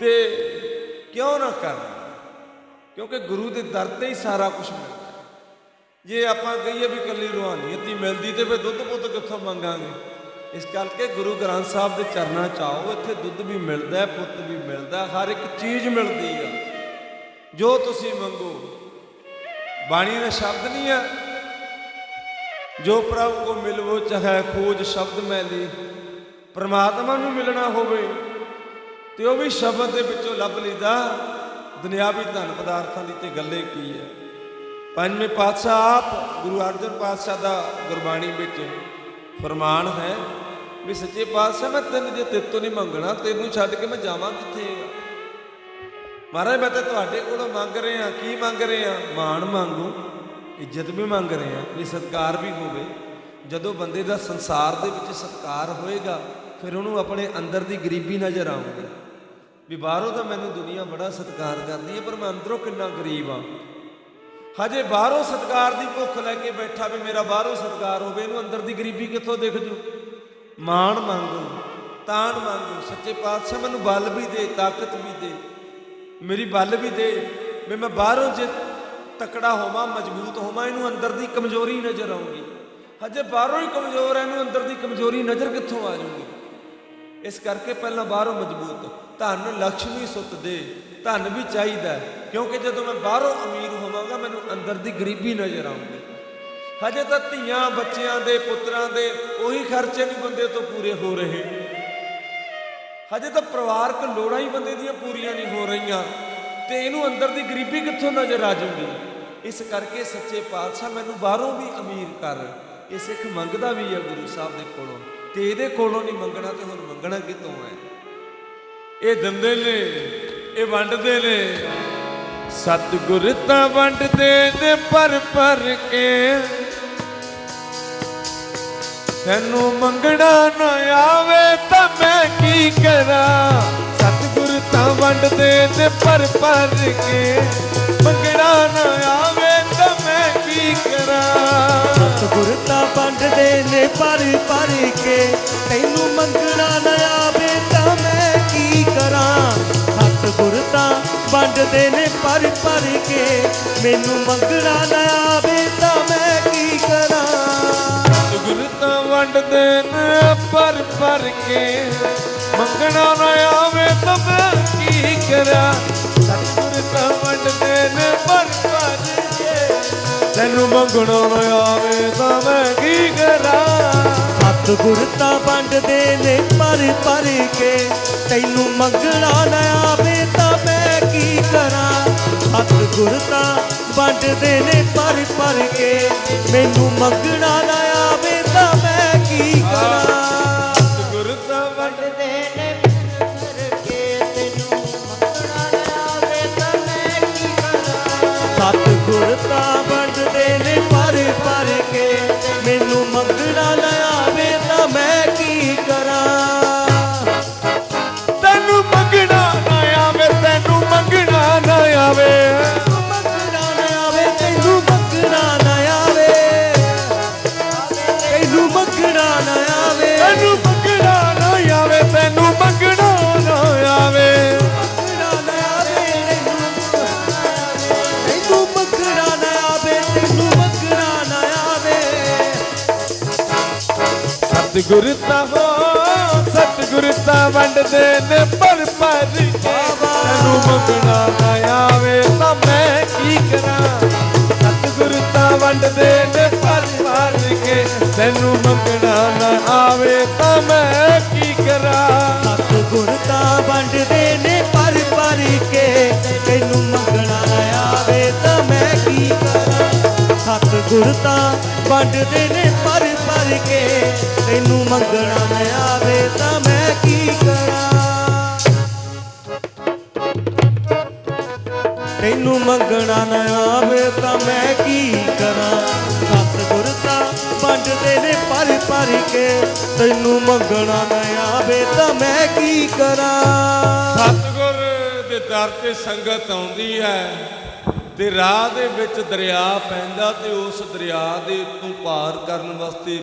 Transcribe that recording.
ਤੇ ਕਿਉਂ ਨਾ ਕਰਨਾ ਕਿਉਂਕਿ ਗੁਰੂ ਦੇ ਦਰ ਤੇ ਹੀ ਸਾਰਾ ਕੁਝ ਮਿਲਦਾ ਜੇ ਆਪਾਂ ਕਹੀਏ ਵੀ ਕੱਲੀ ਰੂਹਾਨੀਅਤ ਹੀ ਮਿਲਦੀ ਤੇ ਫਿਰ ਦੁੱਧ ਪੁੱਤ ਕਿੱਥੋਂ ਮੰਗਾਂਗੇ? ਇਸ ਕਰਕੇ ਗੁਰੂ ਗ੍ਰੰਥ ਸਾਹਿਬ ਦੇ ਚਰਨਾਂ ਚ ਆਓ, ਇੱਥੇ ਦੁੱਧ ਵੀ ਮਿਲਦਾ ਪੁੱਤ ਵੀ ਮਿਲਦਾ ਹਰ ਇੱਕ ਚੀਜ਼ ਮਿਲਦੀ ਆ। ਜੋ ਤੁਸੀਂ ਮੰਗੋ। ਬਾਣੀ ਦਾ ਸ਼ਬਦ ਨਹੀਂ ਹੈ ਜੋ ਪ੍ਰਭ ਕੋ ਮਿਲਵੋ ਚਾਹੇ ਖੋਜ ਸ਼ਬਦ ਮੈਂ ਲਈ ਪ੍ਰਮਾਤਮਾ ਨੂੰ ਮਿਲਣਾ ਹੋਵੇ। ਤੇ ਉਹ ਵੀ ਸ਼ਬਦ ਦੇ ਵਿੱਚੋਂ ਲੱਭ ਲਈਦਾ। ਦੁਨਿਆਵੀ ਧਨ ਪਦਾਰਥਾਂ ਦੀ ਤੇ ਗੱਲੇ ਕੀ ਹੈ? ਪੰਜਵੇਂ ਪਾਤਸ਼ਾਹ ਆਪ, ਗੁਰੂ ਅਰਜਨ ਪਾਤਸ਼ਾਹ ਦਾ ਗੁਰਬਾਣੀ ਵਿੱਚ ਫਰਮਾਨ ਹੈ ਵੀ ਸੱਚੇ ਪਾਤਸ਼ਾਹ, ਮੈਂ ਤੈਨੂੰ ਜੇ ਤੇਰੇ ਤੋਂ ਨਹੀਂ ਮੰਗਣਾ, ਤੈਨੂੰ ਛੱਡ ਕੇ ਮੈਂ ਜਾਵਾਂ ਕਿੱਥੇ ਮਹਾਰਾਜ, ਮੈਂ ਤਾਂ ਤੁਹਾਡੇ ਕੋਲੋਂ ਮੰਗ ਰਿਹਾ, ਕੀ ਮੰਗ ਰਿਹਾ? ਮਾਣ ਮੰਗੂ, ਇੱਜ਼ਤ ਵੀ ਮੰਗ ਰਿਹਾ ਵੀ ਸਤਕਾਰ ਵੀ ਹੋਵੇ। ਜਦੋਂ ਬੰਦੇ ਦਾ ਸੰਸਾਰ ਦੇ ਵਿੱਚ ਸਤਕਾਰ ਹੋਏਗਾ, ਫਿਰ ਉਹਨੂੰ ਆਪਣੇ ਅੰਦਰ ਦੀ ਗਰੀਬੀ ਨਜ਼ਰ ਆਉਂਦੀ ਵੀ ਬਾਹਰੋਂ ਤਾਂ ਮੈਨੂੰ ਦੁਨੀਆ ਬੜਾ ਸਤਿਕਾਰ ਕਰਦੀ ਹੈ, ਪਰ ਮੈਂ ਅੰਦਰੋਂ ਕਿੰਨਾ ਗਰੀਬ ਆ ਹਜੇ ਬਾਹਰੋਂ ਸਤਿਕਾਰ ਦੀ ਭੁੱਖ ਲੈ ਕੇ ਬੈਠਾ ਵੀ ਮੇਰਾ ਬਾਹਰੋਂ ਸਤਿਕਾਰ ਹੋਵੇ, ਇਹਨੂੰ ਅੰਦਰ ਦੀ ਗਰੀਬੀ ਕਿੱਥੋਂ ਦਿਖ ਜੂ? ਮਾਣ ਮੰਗੋ ਤਾਣ ਮੰਗੋ, ਸੱਚੇ ਪਾਤਸ਼ਾਹ ਮੈਨੂੰ ਬਲ ਵੀ ਦੇ, ਤਾਕਤ ਵੀ ਦੇ। ਮੇਰੀ ਬਲ ਵੀ ਦੇ ਵੀ ਮੈਂ ਬਾਹਰੋਂ ਜੇ ਤਕੜਾ ਹੋਵਾਂ, ਮਜ਼ਬੂਤ ਹੋਵਾਂ, ਇਹਨੂੰ ਅੰਦਰ ਦੀ ਕਮਜ਼ੋਰੀ ਨਜ਼ਰ ਆਉਂਗੀ ਹਜੇ ਬਾਹਰੋਂ ਹੀ ਕਮਜ਼ੋਰ ਹੈ ਇਹਨੂੰ ਅੰਦਰ ਦੀ ਕਮਜ਼ੋਰੀ ਨਜ਼ਰ ਕਿੱਥੋਂ ਆ ਜਾਊਗੀ? ਇਸ ਕਰਕੇ ਪਹਿਲਾਂ ਬਾਹਰੋਂ ਮਜ਼ਬੂਤ, ਧਨ ਲక్ష్ਮੀ ਸੁੱਤ ਦੇ, ਧਨ ਵੀ ਚਾਹੀਦਾ ਕਿਉਂਕਿ ਜਦੋਂ ਮੈਂ ਬਾਹਰੋਂ ਅਮੀਰ ਹੋਵਾਂਗਾ, ਮੈਨੂੰ ਅੰਦਰ ਦੀ ਗਰੀਬੀ ਨਜ਼ਰ ਆਉਂਗੀ ਹਜੇ ਤਾਂ ਧੀਆਂ, ਬੱਚਿਆਂ ਦੇ, ਪੁੱਤਰਾਂ ਦੇ ਉਹੀ ਖਰਚੇ ਨਹੀਂ ਬੰਦੇ ਤੋਂ ਪੂਰੇ ਹੋ ਰਹੇ ਹਜੇ ਤਾਂ ਪਰਿਵਾਰਕ ਲੋੜਾਂ ਹੀ ਬੰਦੇ ਦੀਆਂ ਪੂਰੀਆਂ ਨਹੀਂ ਹੋ ਰਹੀਆਂ। ਤੇ ਇਹਨੂੰ ਅੰਦਰ ਦੀ ਗਰੀਬੀ ਕਿੱਥੋਂ ਨਜ਼ਰ ਆ ਜਾਊਗੀ? ਇਸ ਕਰਕੇ ਸੱਚੇ ਪਾਤਸ਼ਾਹ ਮੈਨੂੰ ਬਾਹਰੋਂ ਵੀ ਅਮੀਰ ਕਰ। ਇਹ ਸਿੱਖ ਮੰਗਦਾ ਵੀ ਹੈ ਗੁਰੂ ਸਾਹਿਬ ਦੇ ਕੋਲੋਂ। ਤੇ ਇਹਦੇ ਕੋਲੋਂ ਨਹੀਂ ਮੰਗਣਾ ਤੇ ਹੁਣ ਮੰਗਣਾ ਕਿਤੋਂ ਹੈ? ਇਹ ਦਿੰਦੇ ਨੇ, ਇਹ ਵੰਡਦੇ ਨੇ। ਸਤਿਗੁਰ ਤਾਂ ਵੰਡਦੇ ਨੇ ਪਰ ਪਰ ਕੇ। ਤੈਨੂੰ ਮੰਗਣਾ ਨਾ ਆਵੇ ਤਾਂ ਮੈਂ ਕੀ ਕਰਾਂ? ਸਤਿਗੁਰ ਤਾਂ ਵੰਡਦੇ ਨੇ ਪਰ ਪਰ ਕੇ। ਮੰਗਣਾ ਨਾ ਆਵੇ ਤਾਂ ਮੈਂ ਕੀ ਕਰਾਂ? ਸਤਿਗੁਰ ਤਾਂ ਵੰਡਦੇ ਨੇ ਪਰ ਪਰ ਕੇ। ਤੈਨੂੰ ਮੰਗਣਾ ਨਾ ਆਵੇ ਤਾਂ ਮੈਂ ਕੀ ਕਰਾਂ? ਸਤਿਗੁਰ ਤਾਂ ਵੰਡਦੇ ਨੇ ਪਰ ਪਰ ਕੇ। ਮੈਨੂੰ ਮੰਗਣਾ ਨਾ ਆਵੇ ਤਾਂ ਮੈਂ ਕੀ ਕਰਾਂ? ਸਤਿਗੁਰ ਤਾਂ ਵੰਡਦੇ ਨੇ ਪਰ ਪਰ ਕੇ। ਮੰਗਣਾ ਨਾ ਆਵੇ ਤਾਂ ਮੈਂ ਮੰਗਣਾ ਨਾ ਆਵੇ ਤਾਂ ਮੈਂ ਕੀ ਕਰਾਂ? ਸਤਿਗੁਰ ਤਾਂ ਵੰਡਦੇ ਨੇ ਪਰ ਪਰ ਕੇ। ਤੈਨੂੰ ਮੰਗਣਾ ਨਾ ਆਵੇ ਤਾਂ ਮੈਂ ਕੀ ਕਰਾਂ? ਸਤਿਗੁਰ ਤਾਂ ਵੰਡਦੇ ਨੇ ਪਰ ਪਰ ਕੇ। ਮੈਨੂੰ ਮੰਗਣਾ ਨਾ ਆਵੇ ਤਾਂ ਮੈਂ ਸਤਿਗੁਰ ਤਾਂ ਹੋ ਸਤਿਗੁਰ ਤਾਂ ਵੰਡਦੇ ਨੇ ਪਰ ਪਰ ਤੈਨੂੰ ਮੰਗਣਾ ਨਾ ਆਵੇ ਤਾਂ ਮੈਂ ਕੀ ਕਰਾਂ? ਸਤਿਗੁਰ ਤਾਂ ਵੰਡਦੇ ਨੇ ਪਰ ਪਰ ਕੇ। ਤੈਨੂੰ ਮੰਗਣਾ ਨਾ ਆਵੇ ਤਾਂ ਮੈਂ ਕੀ ਕਰਾਂ? ਸਤਿਗੁਰ ਤਾਂ ਵੰਡਦੇ ਨੇ ਪਰ ਪਰ ਕੇ। ਤੈਨੂੰ ਮੰਗਣਾ ਨਾ ਆਵੇ ਤਾਂ ਮੈਂ ਕੀ ਕਰਾਂ? ਸਤਿਗੁਰ ਤਾਂ ਵੰਡਦੇ ਨੇ ਪਰ ਪਰ ਤੈਨੂੰ ਮੰਗਣਾ ਨਾ ਆਵੇ ਤਾਂ ਮੈਂ ਕੀ ਕਰਾਂ? ਤੈਨੂੰ ਮੰਗਣਾ ਨਾ ਆਵੇ ਤਾਂ ਮੈਂ ਕੀ ਕਰਾਂ? ਸਤਿਗੁਰ ਤਾਂ ਵੰਡਦੇ ਨੇ ਪਰ ਪਰ ਕੇ। ਤੈਨੂੰ ਮੰਗਣਾ ਨਾ ਆਵੇ ਤਾਂ ਮੈਂ ਕੀ ਕਰਾਂ? ਸਤਿਗੁਰ ਦੇ ਦਰ ਤੇ ਸੰਗਤ ਆਉਂਦੀ ਹੈ, ਤੇ ਰਾਹ ਦੇ ਵਿੱਚ ਦਰਿਆ ਪੈਂਦਾ ਤੇ ਉਸ ਦਰਿਆ ਦੇ ਤੋਂ ਪਾਰ ਕਰਨ ਵਾਸਤੇ